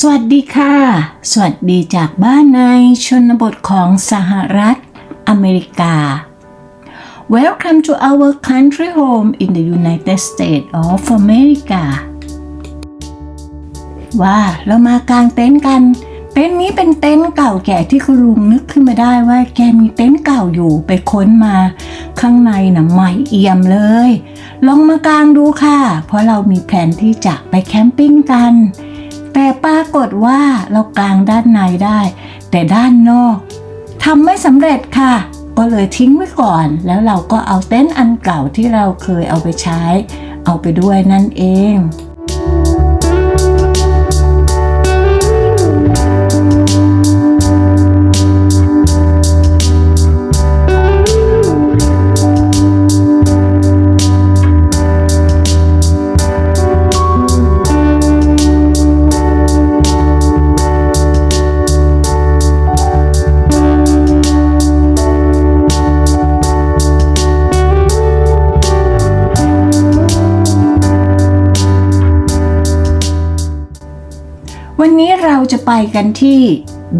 สวัสดีค่ะ สวัสดีจากบ้านในชนบทของสหรัฐอเมริกา Welcome to our country home in the United States of America ว่าเรามากางเต็นท์กัน เต็นท์นี้เป็นเต็นท์เก่าแก่ที่คุณลุงนึกขึ้นมาได้ว่าแกมีเต็นท์เก่าอยู่ไปค้นมา ข้างในน่ะใหม่เอี่ยมเลย ลองมากางดูค่ะ เพราะเรามีแผนที่จะไปแคมปิ้งกัน แต่ปรากฏว่าเรากางด้านในได้ แต่ด้านนอกทำไม่สำเร็จค่ะ ก็เลยทิ้งไว้ก่อน แล้วเราก็เอาเต็นท์อันเก่าที่เราเคยเอาไปใช้ เอาไปด้วยนั่นเอง วันนี้เราจะไปกันที่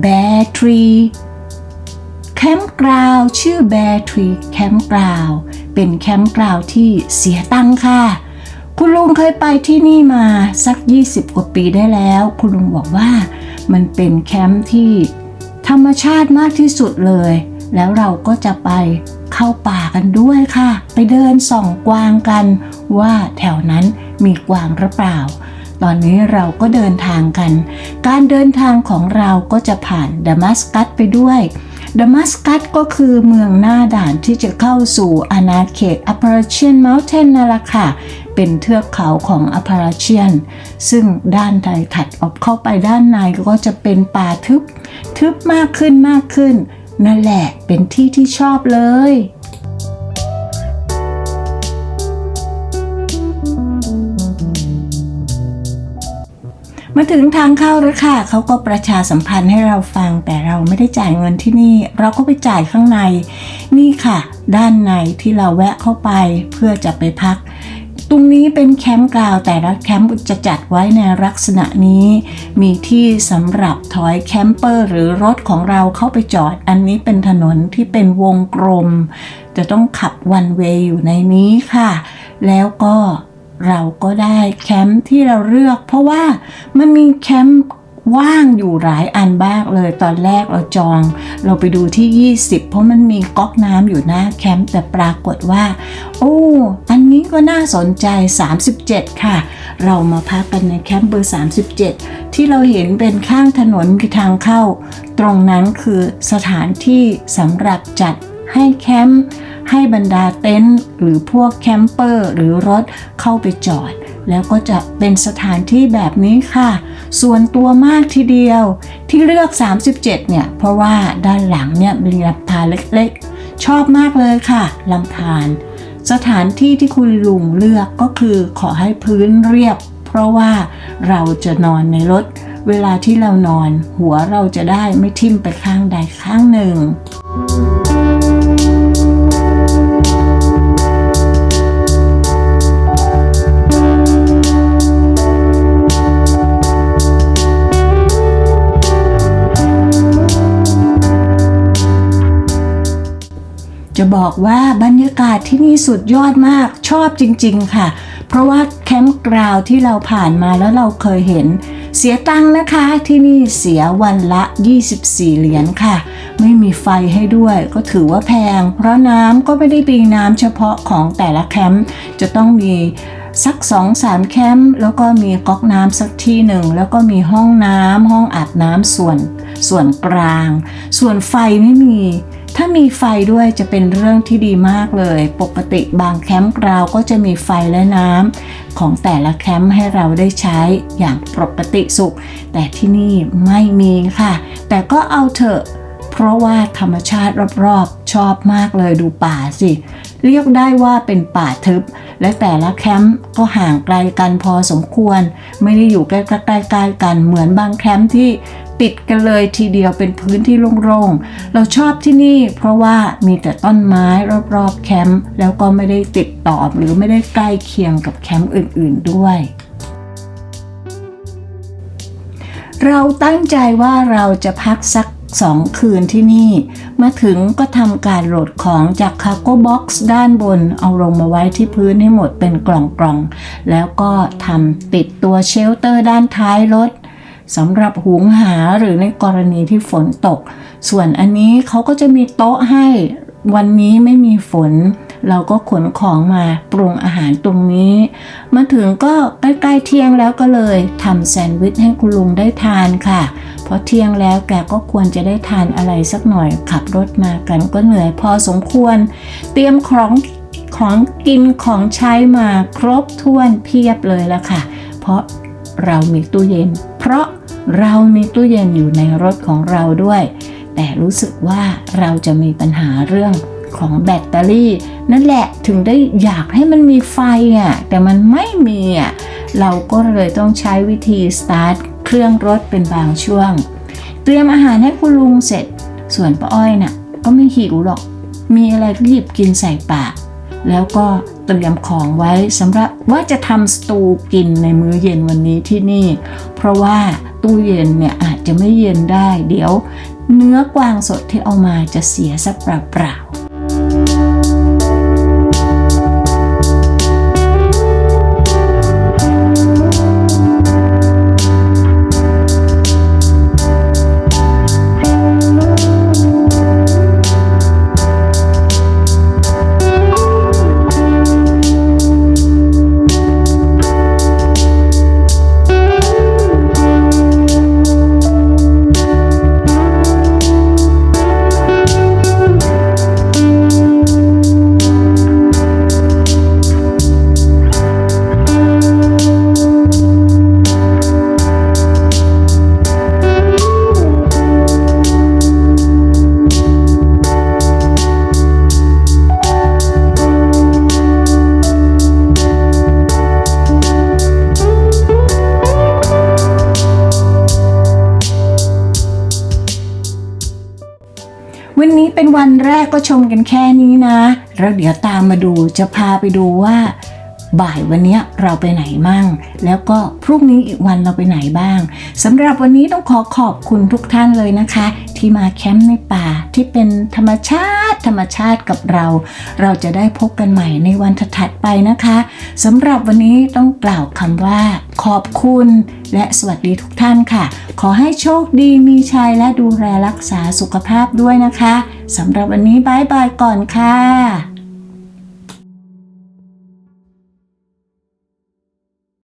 Bear Tree แคมป์กราวชื่อ Bear Tree แคมป์กราวเป็นแคมป์กราวที่เสียตังค่ะ คุณลุงเคยไปที่นี่มาสัก 20 กว่าปีได้แล้ว คุณลุงบอกว่ามันเป็นแคมป์ที่ธรรมชาติมากที่สุดเลย แล้วเราก็จะไปเข้าป่ากันด้วยค่ะ ไปเดินส่องกวางกันว่าแถวนั้นมีกวางหรือเปล่า ตอนนี้เราก็เดินทางกัน การเดินทางของเราก็จะผ่านดามัสกัสไปด้วยดามัสกัสก็คือเมืองหน้าด่านที่จะเข้าสู่อาณาเขตอัปปาราเชียนเมลเทนนั่นแหละค่ะ เป็นเทือกเขาของอัปปาราเชียน ซึ่งด้านใดถัดออกเข้าไปด้านในก็จะเป็นป่าทึบ ทึบมากขึ้นมากขึ้น นั่นแหละเป็นที่ที่ชอบเลย มาถึงทางเข้าแล้วค่ะเขาก็ประชาสัมพันธ์ให้เราฟัง แต่เราไม่ได้จ่ายเงินที่นี่ เราก็ไปจ่ายข้างใน นี่ค่ะ ด้านในที่เราแวะเข้าไปเพื่อจะไปพัก ตรงนี้เป็นแคมป์กราวแต่ละแคมป์จะจัดไว้ในลักษณะนี้ มีที่สำหรับถอยแคมเปอร์หรือรถของเราเข้าไปจอด อันนี้เป็นถนนที่เป็นวงกลม จะต้องขับวันเวย์อยู่ในนี้ค่ะ แล้วก็ เราก็ได้แคมป์ที่เราเลือก เพราะว่ามันมีแคมป์ว่างอยู่หลายอันบ้างเลย ตอนแรกเราจอง เราไปดูที่ 20 เพราะมันมีก๊อกน้ำอยู่หน้าแคมป์แต่ปรากฏว่า โอ้อันนี้ก็น่าสนใจ 37 ค่ะ เรามาพักกันในแคมป์เบอร์ 37 ที่เราเห็นเป็นข้างถนนมีทางเข้า ตรงนั้นคือสถานที่สำหรับจัดให้แคมป์ ให้บรรดาเต็นท์หรือพวกแคมเปอร์หรือรถเข้าไปจอด แล้วก็จะเป็นสถานที่แบบนี้ค่ะ ส่วนตัวมากทีเดียว ที่เลือก 37 เนี่ย เพราะว่าด้านหลังเนี่ยมีลำธารเล็กๆ ชอบมากเลยค่ะลำธารสถานที่ที่คุณลุงเลือกก็คือขอให้พื้นเรียบ เพราะว่าเราจะนอนในรถ เวลาที่เรานอน หัวเราจะได้ไม่ทิ่มไปข้างใดข้างหนึ่ง จะบอกว่าบรรยากาศที่นี่สุดยอดมากชอบจริง ๆ ค่ะ เพราะว่าแคมป์กราวที่เราผ่านมาแล้วเราเคยเห็น เสียตังค์นะคะที่นี่เสียวันละ 24 เหรียญค่ะ ไม่มีไฟให้ด้วย ก็ถือว่าแพง เพราะน้ำก็ไม่ได้ปีน้ำเฉพาะของแต่ละแคมป์จะต้องมีสักสองสามแคมป์แล้วก็มีก๊อกน้ำสักที่หนึ่ง แล้วก็มีห้องน้ำห้องอาบน้ำส่วนส่วนกลาง ส่วนไฟไม่มี มีไฟด้วยจะเป็นเรื่องที่ดีมากเลย ปกติบางแคมป์เราก็จะมีไฟและน้ำของแต่ละแคมป์ให้เราได้ใช้อย่างปกติสุข แต่ที่นี่ไม่มีค่ะ แต่ก็เอาเถอะเพราะว่าธรรมชาติรอบๆชอบมากเลยดูป่าสิ เรียกได้ว่าเป็นป่าทึบ และแต่ละแคมป์ก็ห่างไกลกันพอสมควร ไม่ได้อยู่ใกล้ๆกัน เหมือนบางแคมป์ที่ติดกันเลยทีเดียวเป็นพื้นที่โล่งๆ เราชอบที่นี่เพราะว่ามีแต่ต้นไม้รอบๆแคมป์แล้วก็ไม่ได้ติดต่อหรือไม่ได้ใกล้เคียงกับแคมป์อื่นๆด้วยเราตั้งใจว่าเราจะพักสัก สองคืนที่นี่ มาถึงก็ทำการโหลดของจากคาโก้บ็อกซ์ด้านบนเอาลงมาไว้ที่พื้นให้หมดเป็นกล่องๆ แล้วก็ทำติดตัวเชลเตอร์ด้านท้ายรถสำหรับหุงหาหรือในกรณีที่ฝนตก ส่วนอันนี้เขาก็จะมีโต๊ะให้วันนี้ไม่มีฝน เราก็ขนของมาปรุงอาหารตรงนี้ มาถึงก็ใกล้ๆเที่ยงแล้วก็เลยทำแซนด์วิชให้คุณลุงได้ทานค่ะ พราะเที่ยงแล้วแกก็ควรจะได้ทานอะไรสักหน่อย ขับรถมากันก็เหนื่อยพอสมควร เตรียมของของกินของใช้มาครบถ้วนเพียบเลยละค่ะ เพราะเรามีตู้เย็น เพราะเรามีตู้เย็นอยู่ในรถของเราด้วย แต่รู้สึกว่าเราจะมีปัญหาเรื่องของแบตเตอรี่ นั่นแหละถึงได้อยากให้มันมีไฟอะแต่มันไม่มีอะเราก็เลยต้องใช้วิธีสตาร์ท รื่องรถเป็นบางช่วง เตรียมอาหารให้คุณลุงเสร็จ ส่วนป้าอ้อยน่ะก็ไม่หิวหรอก มีอะไรก็หยิบกินใส่ปาก แล้วก็เตรียมของไว้สำหรับว่าจะทำสตูกินในมื้อเย็นวันนี้ที่นี่ เพราะว่าตู้เย็นเนี่ยอาจจะไม่เย็นได้ เดี๋ยว เนื้อกวางสดที่เอามาจะเสียสักเปล่าๆ เป็นวันแรกก็ชมกันแค่นี้นะ แล้วเดี๋ยวตามมาดูจะพาไปดูว่า บ่ายวันนี้เราไปไหนมั่ง แล้วก็พรุ่งนี้อีกวันเราไปไหนบ้างสำหรับวันนี้ต้องขอขอบคุณทุกท่านเลยนะคะ ที่มาแคมป์ในป่าที่เป็นธรรมชาติ ธรรมชาติกับเรา เราจะได้พบกันใหม่ในวันถัดไปนะคะสำหรับวันนี้ต้องกล่าวคำว่า ขอบคุณและสวัสดีทุกท่านค่ะ ขอให้โชคดีมีชัยและดูแลรักษาสุขภาพด้วยนะคะสำหรับวันนี้บายบายก่อนค่ะ